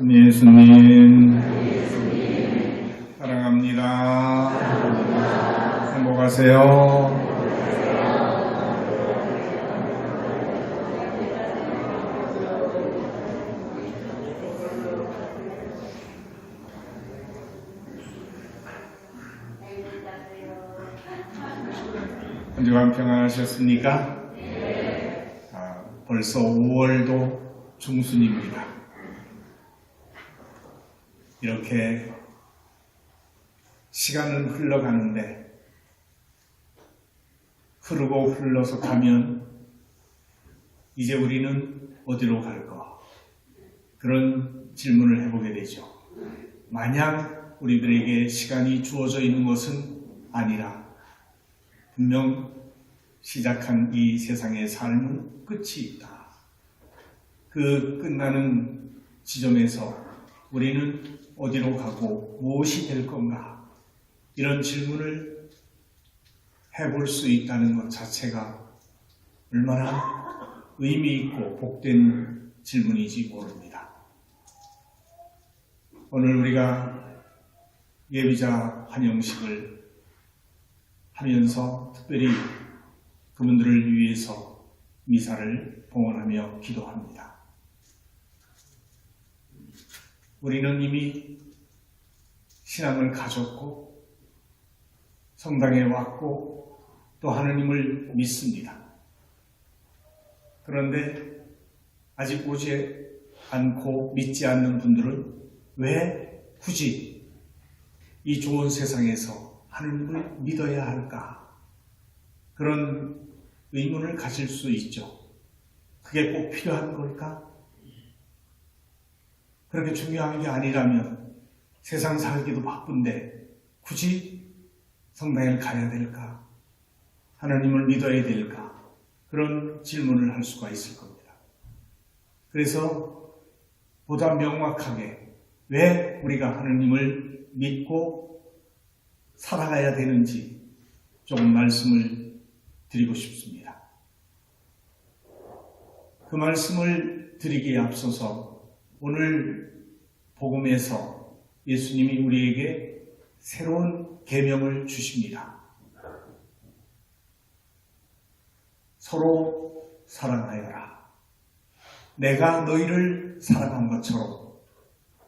예수님 사랑합니다. 행복하세요. 한 주간 평안하셨습니까? 아, 벌써 5월도 중순입니다. 이렇게 시간은 흘러가는데 흐르고 흘러서 가면 이제 우리는 어디로 갈까? 그런 질문을 해보게 되죠. 만약 우리들에게 시간이 주어져 있는 것은 아니라 분명 시작한 이 세상의 삶은 끝이 있다. 그 끝나는 지점에서 우리는 어디로 가고 무엇이 될 건가? 이런 질문을 해볼 수 있다는 것 자체가 얼마나 의미 있고 복된 질문인지 모릅니다. 오늘 우리가 예비자 환영식을 하면서 특별히 그분들을 위해서 미사를 봉헌하며 기도합니다. 우리는 이미 신앙을 가졌고 성당에 왔고 또 하느님을 믿습니다. 그런데 아직 오지 않고 믿지 않는 분들은 왜 굳이 이 좋은 세상에서 하느님을 믿어야 할까? 그런 의문을 가질 수 있죠. 그게 꼭 필요한 걸까? 그렇게 중요한 게 아니라면 세상 살기도 바쁜데 굳이 성당에 가야 될까? 하나님을 믿어야 될까? 그런 질문을 할 수가 있을 겁니다. 그래서 보다 명확하게 왜 우리가 하나님을 믿고 살아가야 되는지 조금 말씀을 드리고 싶습니다. 그 말씀을 드리기에 앞서서 오늘 복음에서 예수님이 우리에게 새로운 계명을 주십니다. 서로 사랑하여라. 내가 너희를 사랑한 것처럼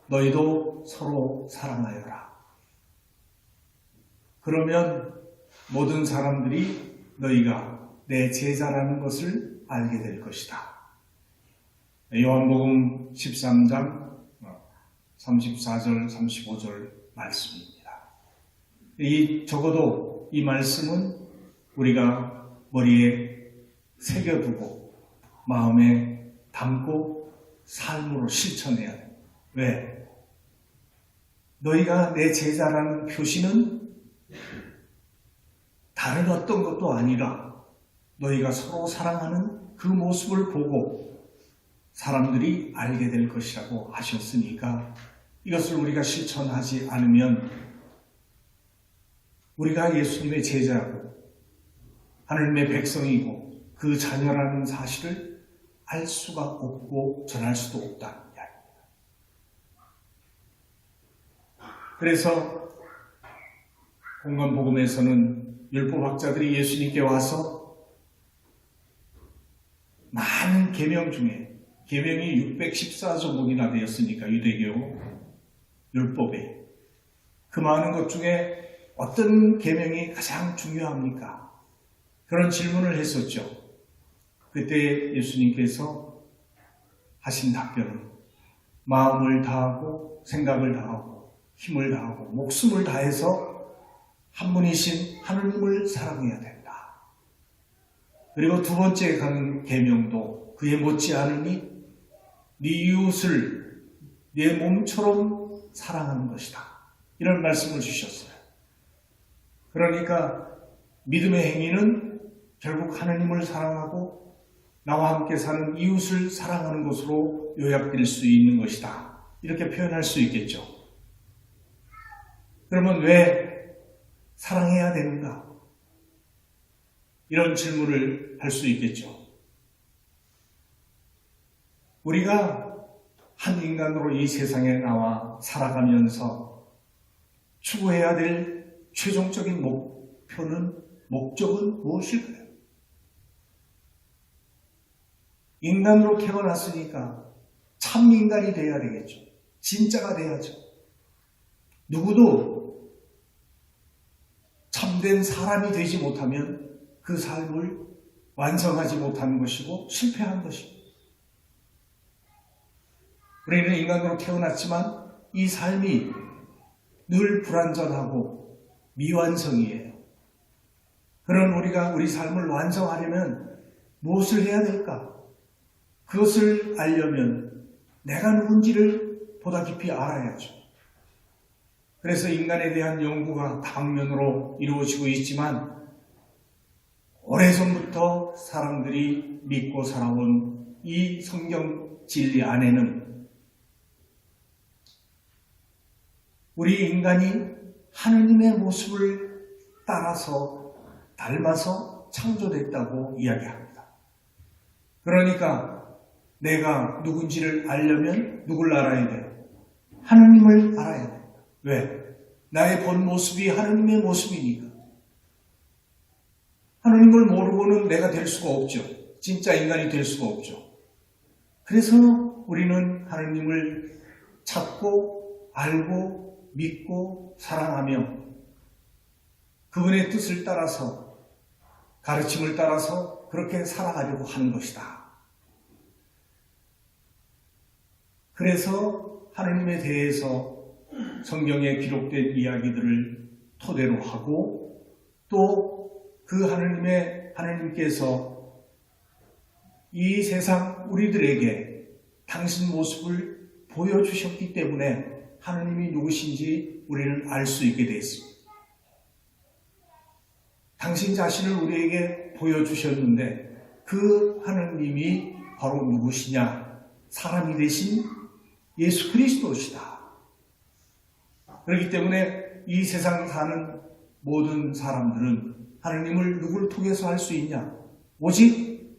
너희도 서로 사랑하여라. 그러면 모든 사람들이 너희가 내 제자라는 것을 알게 될 것이다. 요한복음 13장 34절, 35절 말씀입니다. 이 적어도 이 말씀은 우리가 머리에 새겨두고 마음에 담고 삶으로 실천해야 돼. 왜? 너희가 내 제자라는 표시는 다른 어떤 것도 아니라 너희가 서로 사랑하는 그 모습을 보고 사람들이 알게 될 것이라고 하셨으니까 이것을 우리가 실천하지 않으면 우리가 예수님의 제자고 하나님의 백성이고 그 자녀라는 사실을 알 수가 없고 전할 수도 이야기입니다. 그래서 공간복음에서는 율법학자들이 예수님께 와서 많은 계명 중에 계명이 614조목이나 되었으니까 유대교 율법에 그 많은 것 중에 어떤 계명이 가장 중요합니까? 그런 질문을 했었죠. 그때 예수님께서 하신 답변은 마음을 다하고 생각을 다하고 힘을 다하고 목숨을 다해서 한 분이신 하느님을 사랑해야 된다. 그리고 두 번째 가는 계명도 그에 못지않으니 네 이웃을 내 몸처럼 사랑하는 것이다. 이런 말씀을 주셨어요. 그러니까 믿음의 행위는 결국 하느님을 사랑하고 나와 함께 사는 이웃을 사랑하는 것으로 요약될 수 있는 것이다. 이렇게 표현할 수 있겠죠. 그러면 왜 사랑해야 되는가? 이런 질문을 할 수 있겠죠. 우리가 한 인간으로 이 세상에 나와 살아가면서 추구해야 될 최종적인 목표는, 목적은 무엇일까요? 인간으로 태어났으니까 참 인간이 돼야 되겠죠. 진짜가 돼야죠. 누구도 참된 사람이 되지 못하면 그 삶을 완성하지 못하는 것이고 실패한 것이고 우리는 인간으로 태어났지만 이 삶이 늘 불완전하고 미완성이에요. 그런 우리가 우리 삶을 완성하려면 무엇을 해야 될까? 그것을 알려면 내가 누군지를 보다 깊이 알아야죠. 그래서 인간에 대한 연구가 다방면으로 이루어지고 있지만 오래전부터 사람들이 믿고 살아온 이 성경 진리 안에는 우리 인간이 하느님의 모습을 따라서 닮아서 창조됐다고 이야기합니다. 그러니까 내가 누군지를 알려면 누굴 알아야 돼요? 하느님을 알아야 돼요. 왜? 나의 본 모습이 하느님의 모습이니까. 하느님을 모르고는 내가 될 수가 없죠. 진짜 인간이 될 수가 없죠. 그래서 우리는 하느님을 찾고 알고 믿고 사랑하며 그분의 뜻을 따라서 가르침을 따라서 그렇게 살아가려고 하는 것이다. 그래서 하느님에 대해서 성경에 기록된 이야기들을 토대로 하고 또 그 하느님의 하느님께서 이 세상 우리들에게 당신 모습을 보여주셨기 때문에 하느님이 누구신지 우리는 알 수 있게 되었습니다. 당신 자신을 우리에게 보여주셨는데 그 하느님이 바로 누구시냐? 사람이 되신 예수 그리스도시다. 그렇기 때문에 이 세상 사는 모든 사람들은 하느님을 누굴 통해서 할 수 있냐? 오직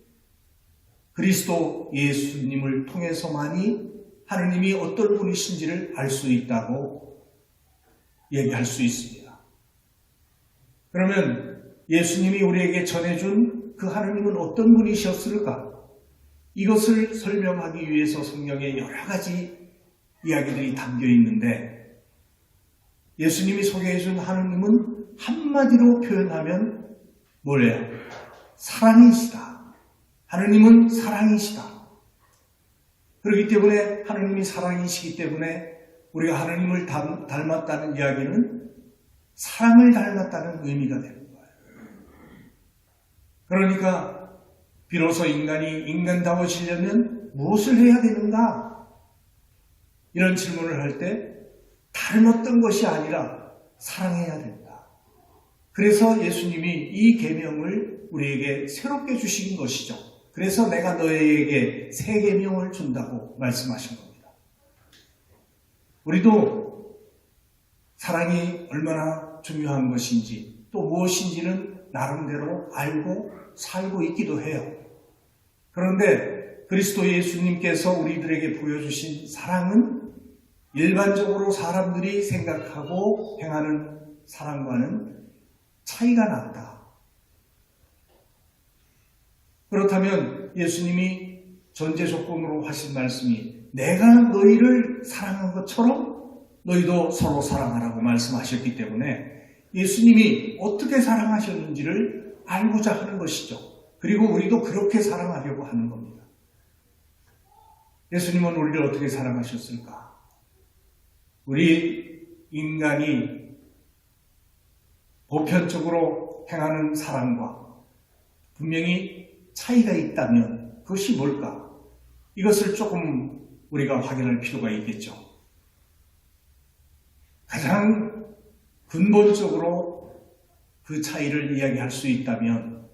그리스도 예수님을 통해서만이 하느님이 어떤 분이신지를 알 수 있다고 얘기할 수 있습니다. 그러면 예수님이 우리에게 전해준 그 하느님은 어떤 분이셨을까? 이것을 설명하기 위해서 성경에 여러 가지 이야기들이 담겨 있는데 예수님이 소개해준 하느님은 한마디로 표현하면 뭐래요? 사랑이시다. 하느님은 사랑이시다. 그렇기 때문에 하느님이 사랑이시기 때문에 우리가 하느님을 닮았다는 이야기는 사랑을 닮았다는 의미가 되는 거예요. 그러니까 비로소 인간이 인간다워지려면 무엇을 해야 되는가? 이런 질문을 할 때 닮았던 것이 아니라 사랑해야 된다. 그래서 예수님이 이 계명을 우리에게 새롭게 주신 것이죠. 그래서 내가 너에게 새 계명을 준다고 말씀하신 겁니다. 우리도 사랑이 얼마나 중요한 것인지 또 무엇인지는 나름대로 알고 살고 있기도 해요. 그런데 그리스도 예수님께서 우리들에게 보여주신 사랑은 일반적으로 사람들이 생각하고 행하는 사랑과는 차이가 났다. 그렇다면 예수님이 전제 조건으로 하신 말씀이 내가 너희를 사랑한 것처럼 너희도 서로 사랑하라고 말씀하셨기 때문에 예수님이 어떻게 사랑하셨는지를 알고자 하는 것이죠. 그리고 우리도 그렇게 사랑하려고 하는 겁니다. 예수님은 우리를 어떻게 사랑하셨을까? 우리 인간이 보편적으로 행하는 사랑과 분명히 차이가 있다면 그것이 뭘까? 이것을 조금 우리가 확인할 필요가 있겠죠. 가장 근본적으로 그 차이를 이야기할 수 있다면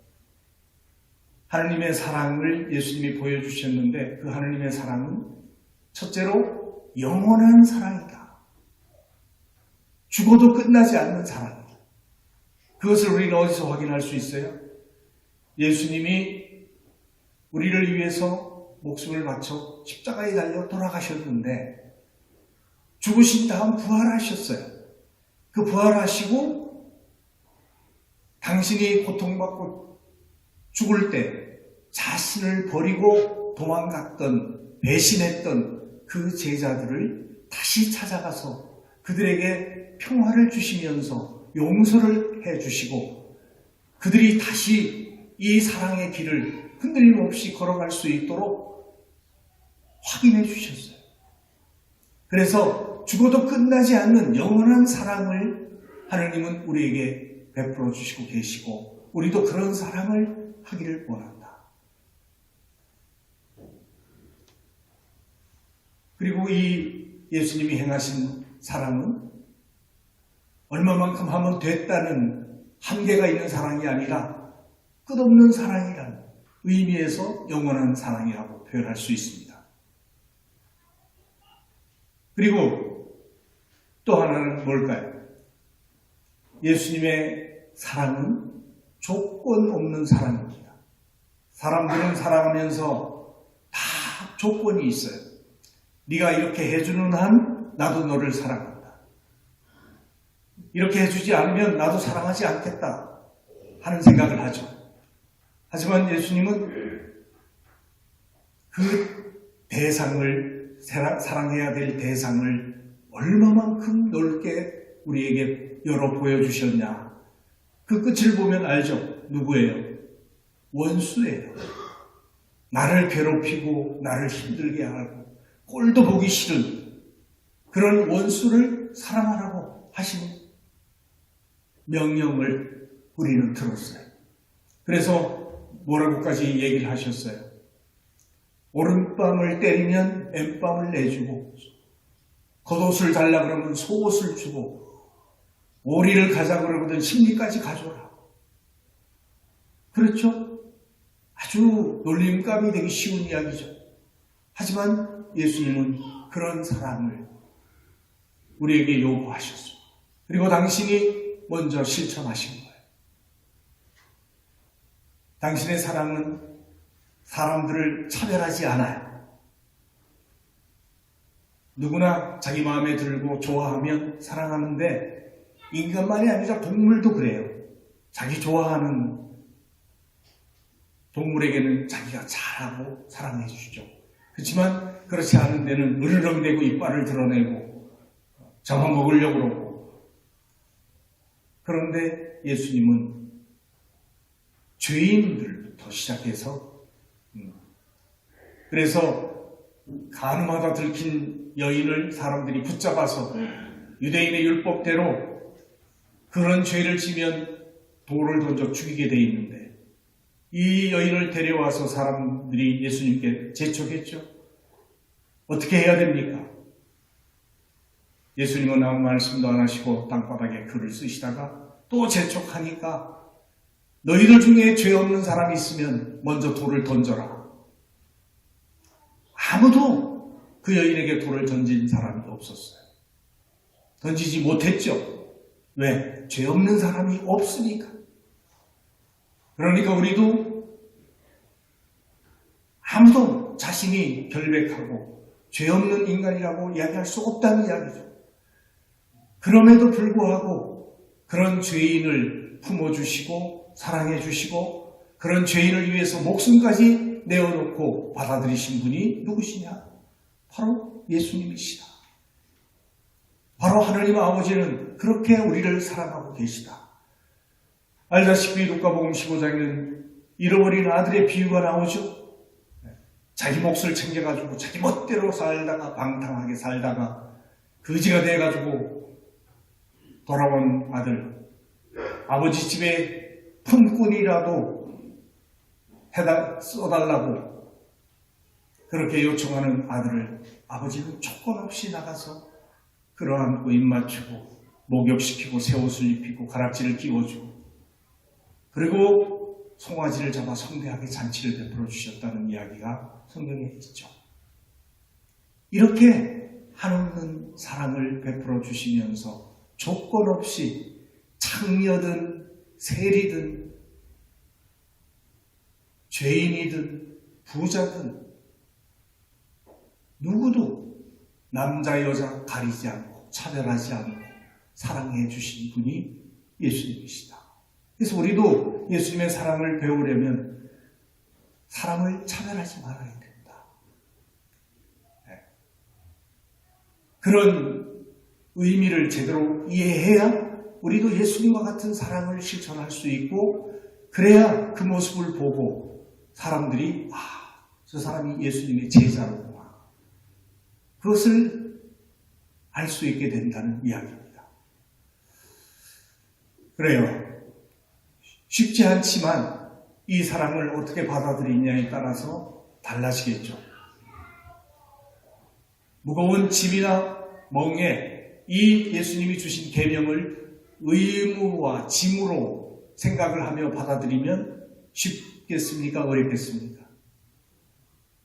하느님의 사랑을 예수님이 보여주셨는데 그 하느님의 사랑은 첫째로 영원한 사랑이다. 죽어도 끝나지 않는 사랑. 그것을 우리는 어디서 확인할 수 있어요? 예수님이 우리를 위해서 목숨을 바쳐 십자가에 달려 돌아가셨는데 죽으신 다음 부활하셨어요. 그 부활하시고 당신이 고통받고 죽을 때 자신을 버리고 도망갔던 배신했던 그 제자들을 다시 찾아가서 그들에게 평화를 주시면서 용서를 해 주시고 그들이 다시 이 사랑의 길을 흔들림 없이 걸어갈 수 있도록 확인해 주셨어요. 그래서 죽어도 끝나지 않는 영원한 사랑을 하나님은 우리에게 베풀어 주시고 계시고 우리도 그런 사랑을 하기를 원한다. 그리고 이 예수님이 행하신 사랑은 얼마만큼 하면 됐다는 한계가 있는 사랑이 아니라 끝없는 사랑이라는 의미에서 영원한 사랑이라고 표현할 수 있습니다. 그리고 또 하나는 뭘까요? 예수님의 사랑은 조건 없는 사랑입니다. 사람들은 사랑하면서 다 조건이 있어요. 네가 이렇게 해주는 한 나도 너를 사랑한다. 이렇게 해주지 않으면 나도 사랑하지 않겠다 하는 생각을 하죠. 하지만 예수님은 그 대상을 사랑해야 될 대상을 얼마만큼 넓게 우리에게 열어 보여주셨냐. 그 끝을 보면 알죠. 누구예요? 원수예요. 나를 괴롭히고 나를 힘들게 하고 꼴도 보기 싫은 그런 원수를 사랑하라고 하신 명령을 우리는 들었어요. 그래서 뭐라고까지 얘기를 하셨어요. 오른밤을 때리면 왼밤을 내주고 겉옷을 달라 그러면 속옷을 주고 오리를 가자 그러거든 심리까지 가져라. 그렇죠? 아주 놀림감이 되기 쉬운 이야기죠. 하지만 예수님은 그런 사랑을 우리에게 요구하셨습니다. 그리고 당신이 먼저 실천하신 거예요. 당신의 사랑은 사람들을 차별하지 않아요. 누구나 자기 마음에 들고 좋아하면 사랑하는데 인간만이 아니라 동물도 그래요. 자기 좋아하는 동물에게는 자기가 잘하고 사랑해 주죠. 그렇지만 그렇지 않은 데는 으르렁대고 이빨을 드러내고 잡아먹으려고 그러고 그런데 예수님은 죄인들부터 시작해서 음, 그래서 가늠하다 들킨 여인을 사람들이 붙잡아서 유대인의 율법대로 그런 죄를 지면 돌을 던져 죽이게 돼 있는데 이 여인을 데려와서 사람들이 예수님께 재촉했죠. 어떻게 해야 됩니까? 예수님은 아무 말씀도 안 하시고 땅바닥에 글을 쓰시다가 또 재촉하니까 너희들 중에 죄 없는 사람이 있으면 먼저 돌을 던져라. 아무도 그 여인에게 돌을 던진 사람이 없었어요. 던지지 못했죠. 왜? 죄 없는 사람이 없으니까. 그러니까 우리도 아무도 자신이 결백하고 죄 없는 인간이라고 이야기할 수 없다는 이야기죠. 그럼에도 불구하고 그런 죄인을 품어주시고 사랑해 주시고 그런 죄인을 위해서 목숨까지 내어놓고 받아들이신 분이 누구시냐? 바로 예수님이시다. 바로 하나님 아버지는 그렇게 우리를 사랑하고 계시다. 알다시피 루카복음 15장에는 잃어버린 아들의 비유가 나오죠. 자기 몫을 챙겨가지고 자기 멋대로 살다가 방탕하게 살다가 거지가 돼가지고 돌아온 아들 아버지 집에 품꾼이라도 해다 써달라고 그렇게 요청하는 아들을 아버지는 조건 없이 나가서 끌어안고 입 맞추고 목욕시키고 새 옷을 입히고 가락지를 끼워주고 그리고 송아지를 잡아 성대하게 잔치를 베풀어 주셨다는 이야기가 성경에 있죠. 이렇게 한없는 사랑을 베풀어 주시면서 조건 없이 창녀든 세리든 죄인이든 부자든 누구도 남자 여자 가리지 않고 차별하지 않고 사랑해 주신 분이 예수님이시다. 그래서 우리도 예수님의 사랑을 배우려면 사랑을 차별하지 말아야 된다. 네. 그런 의미를 제대로 이해해야 우리도 예수님과 같은 사랑을 실천할 수 있고 그래야 그 모습을 보고 사람들이 아, 저 사람이 예수님의 제자로구나. 그것을 알 수 있게 된다는 이야기입니다. 그래요. 쉽지 않지만 이 사랑을 어떻게 받아들이냐에 따라서 달라지겠죠. 무거운 짐이나 멍에 이 예수님이 주신 계명을 의무와 짐으로 생각을 하며 받아들이면 쉽겠습니까? 어렵겠습니까?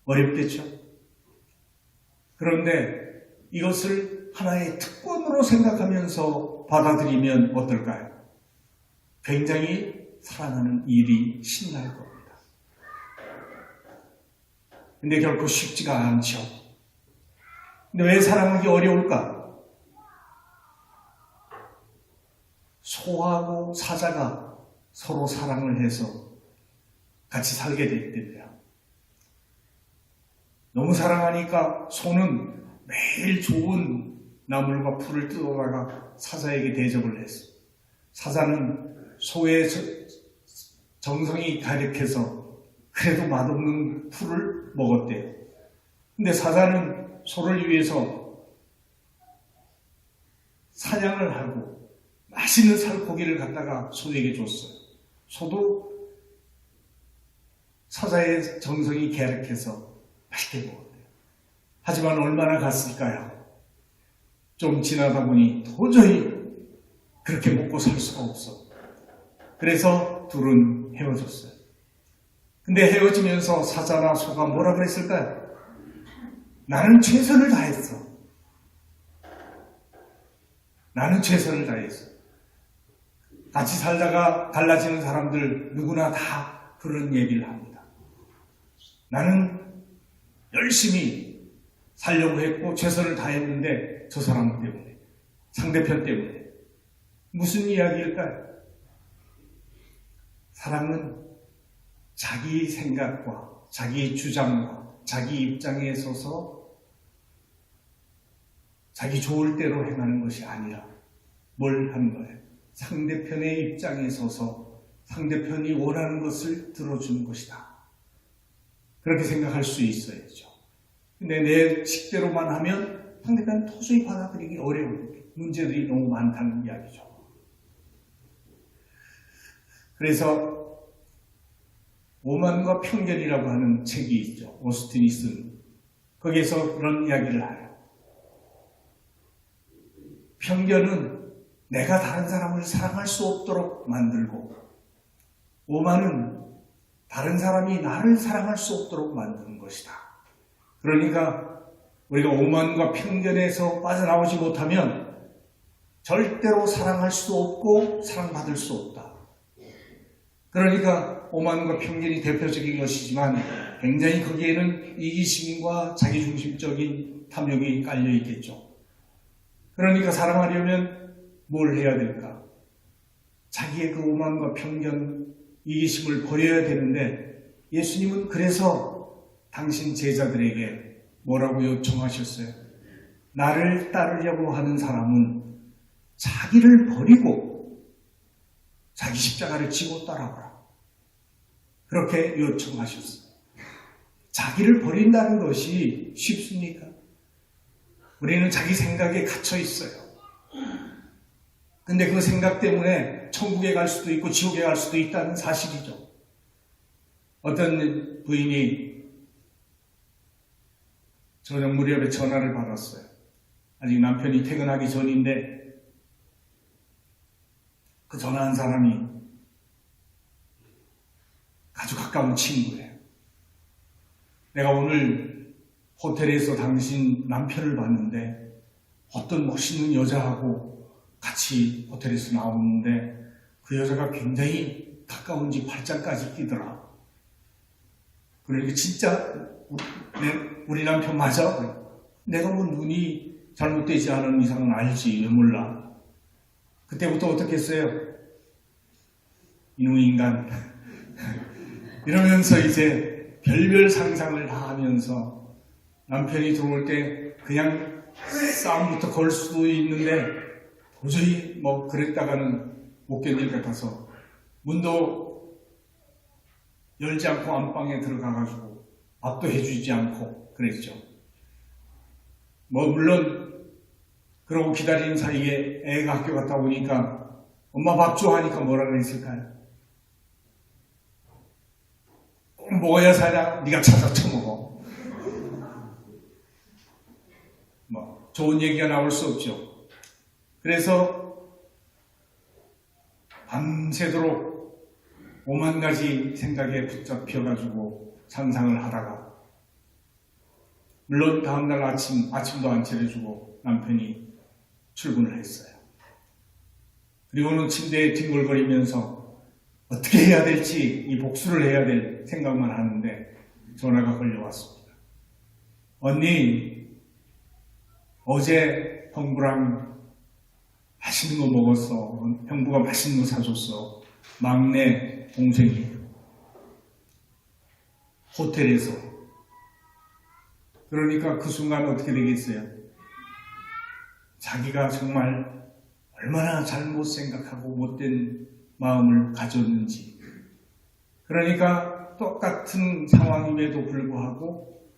어렵겠죠. 그런데 이것을 하나의 특권으로 생각하면서 받아들이면 어떨까요? 굉장히 사랑하는 일이 신날 겁니다. 근데 결코 쉽지가 않죠. 근데 왜 사랑하기 어려울까? 소하고 사자가 서로 사랑을 해서 같이 살게 때문에요. 너무 사랑하니까 소는 매일 좋은 나물과 풀을 뜯어다가 사자에게 대접을 했어. 사자는 소의 정성이 가득해서 그래도 맛없는 풀을 먹었대요. 근데 사자는 소를 위해서 사냥을 하고 맛있는 살코기를 갖다가 소에게 줬어요. 소도 사자의 정성이 계획해서 맛있게 먹었대요. 하지만 얼마나 갔을까요? 좀 지나다 보니 도저히 그렇게 먹고 살 수가 없어. 그래서 둘은 헤어졌어요. 근데 헤어지면서 사자나 소가 뭐라 그랬을까요? 나는 최선을 다했어. 나는 최선을 다했어. 같이 살다가 달라지는 사람들 누구나 다 그런 얘기를 합니다. 나는 열심히 살려고 했고 최선을 다했는데 저 사람 때문에 상대편 때문에 무슨 이야기일까요? 사랑은 자기 생각과 자기 주장과 자기 입장에 서서 자기 좋을 대로 행하는 것이 아니라 뭘 하는 거예요? 상대편의 입장에 서서 상대편이 원하는 것을 들어주는 것이다. 그렇게 생각할 수 있어야죠. 근데 내 식대로만 하면 상대편 도저히 받아들이기 어려운 문제들이 너무 많다는 이야기죠. 그래서 오만과 편견이라고 하는 책이 있죠. 오스틴이 쓴. 거기에서 그런 이야기를 해요. 편견은 내가 다른 사람을 사랑할 수 없도록 만들고 오만은 다른 사람이 나를 사랑할 수 없도록 만드는 것이다. 그러니까 우리가 오만과 편견에서 빠져나오지 못하면 절대로 사랑할 수 없고 사랑받을 수 없다. 그러니까 오만과 편견이 대표적인 것이지만 굉장히 거기에는 이기심과 자기중심적인 탐욕이 깔려 있겠죠. 그러니까 사랑하려면 뭘 해야 될까? 자기의 그 오만과 편견, 이기심을 버려야 되는데 예수님은 그래서 당신 제자들에게 뭐라고 요청하셨어요? 나를 따르려고 하는 사람은 자기를 버리고 자기 십자가를 지고 따라오라. 그렇게 요청하셨어요. 자기를 버린다는 것이 쉽습니까? 우리는 자기 생각에 갇혀 있어요. 근데 그 생각 때문에 천국에 갈 수도 있고 지옥에 갈 수도 있다는 사실이죠. 어떤 부인이 저녁 무렵에 전화를 받았어요. 아직 남편이 퇴근하기 전인데 그 전화한 사람이 아주 가까운 친구예요. 내가 오늘 호텔에서 당신 남편을 봤는데 어떤 멋있는 여자하고 같이 호텔에서 나오는데 그 여자가 굉장히 가까운지 발짝까지 끼더라. 그러니까 진짜 우리 남편 맞아? 내가 뭐 눈이 잘못되지 않은 이상은 알지 왜 몰라? 그때부터 어떻게 했어요? 이놈 인간 이러면서 이제 별별 상상을 다 하면서 남편이 들어올 때 그냥 싸움부터 걸 수도 있는데 도저히 뭐 그랬다가는 못 견딜 것 같아서 문도 열지 않고 안방에 들어가가지고 밥도 해주지 않고 그랬죠. 뭐 물론 그러고 기다리는 사이에 애가 학교 갔다 오니까 엄마 밥 줘 하니까 뭐라 그랬을까요? 꼭 먹어야 사냐? 네가 찾아 처먹어. 뭐 좋은 얘기가 나올 수 없죠. 그래서 밤새도록 오만 가지 생각에 붙잡혀가지고 상상을 하다가 물론 다음날 아침 아침도 안 차려주고 남편이 출근을 했어요. 그리고는 침대에 뒹굴거리면서 어떻게 해야 될지 이 복수를 해야 될 생각만 하는데 전화가 걸려왔습니다. 언니 어제 형부랑 맛있는 거 먹었어. 형부가 맛있는 거 사줬어. 막내 동생이 호텔에서 그러니까 그 순간 어떻게 되겠어요? 자기가 정말 얼마나 잘못 생각하고 못된 마음을 가졌는지. 그러니까 똑같은 상황임에도 불구하고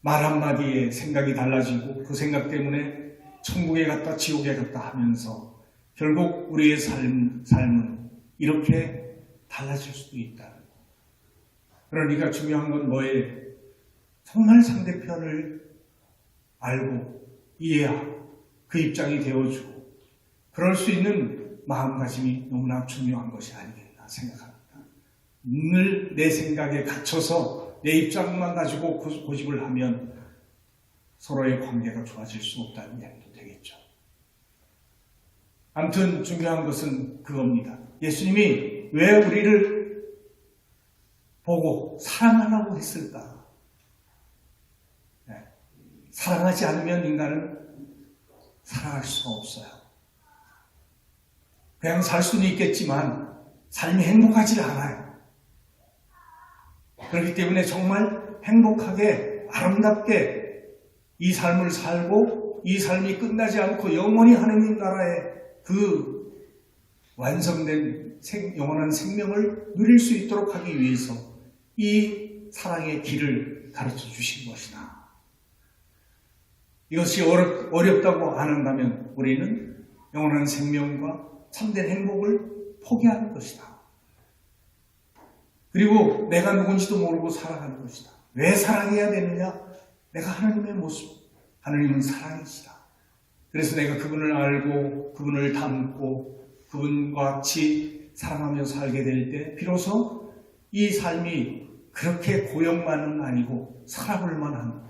말 한마디에 생각이 달라지고 그 생각 때문에 천국에 갔다 지옥에 갔다 하면서 결국 우리의 삶, 삶은 이렇게 달라질 수도 있다. 그러니까 중요한 건 뭐예요? 정말 상대편을 알고 이해하고 그 입장이 되어주고 그럴 수 있는 마음가짐이 너무나 중요한 것이 아니겠나 생각합니다. 늘 내 생각에 갇혀서 내 입장만 가지고 고- 고집을 하면 서로의 관계가 좋아질 수 없다는 이야기도 되겠죠. 아무튼 중요한 것은 그겁니다. 예수님이 왜 우리를 보고 사랑하라고 했을까? 네. 사랑하지 않으면 인간은 살아갈 수가 없어요. 그냥 살 수는 있겠지만 삶이 행복하지 않아요. 그렇기 때문에 정말 행복하게 아름답게 이 삶을 살고 이 삶이 끝나지 않고 영원히 하느님 나라의 그 완성된 생- 영원한 생명을 누릴 수 있도록 하기 위해서 이 사랑의 길을 가르쳐 주신 것이다. 이것이 어렵, 어렵다고 안 한다면 우리는 영원한 생명과 참된 행복을 포기하는 것이다. 그리고 내가 누군지도 모르고 살아가는 것이다. 왜 사랑해야 되느냐? 내가 하나님의 모습. 하나님은 사랑이시다. 그래서 내가 그분을 알고 그분을 닮고 그분과 같이 사랑하며 살게 될 때 비로소 이 삶이 그렇게 고역만은 아니고 살아볼 만한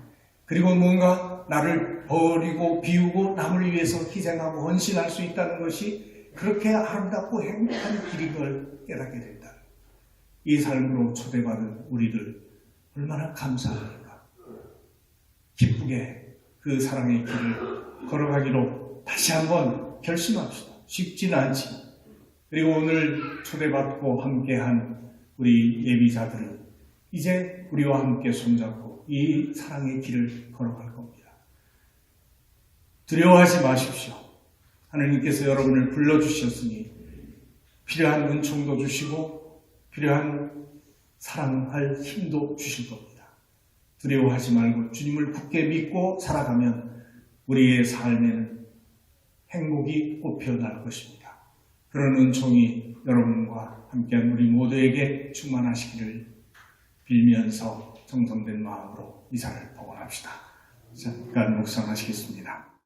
그리고 뭔가 나를 버리고 비우고 남을 위해서 희생하고 헌신할 수 있다는 것이 그렇게 아름답고 행복한 길인 걸 깨닫게 된다. 이 삶으로 초대받은 우리들 얼마나 감사합니까? 기쁘게 그 사랑의 길을 걸어가기로 다시 한번 결심합시다. 쉽지는 않지만. 그리고 오늘 초대받고 함께한 우리 예비자들은 이제 우리와 함께 손잡고 이 사랑의 길을 걸어갈 겁니다. 두려워하지 마십시오. 하나님께서 여러분을 불러주셨으니 필요한 은총도 주시고 필요한 사랑할 힘도 주실 겁니다. 두려워하지 말고 주님을 굳게 믿고 살아가면 우리의 삶에는 행복이 꽃피어날 것입니다. 그런 은총이 여러분과 함께한 우리 모두에게 충만하시기를 빌면서 정성된 마음으로 이사를 복원합시다. 잠깐 묵상하시겠습니다.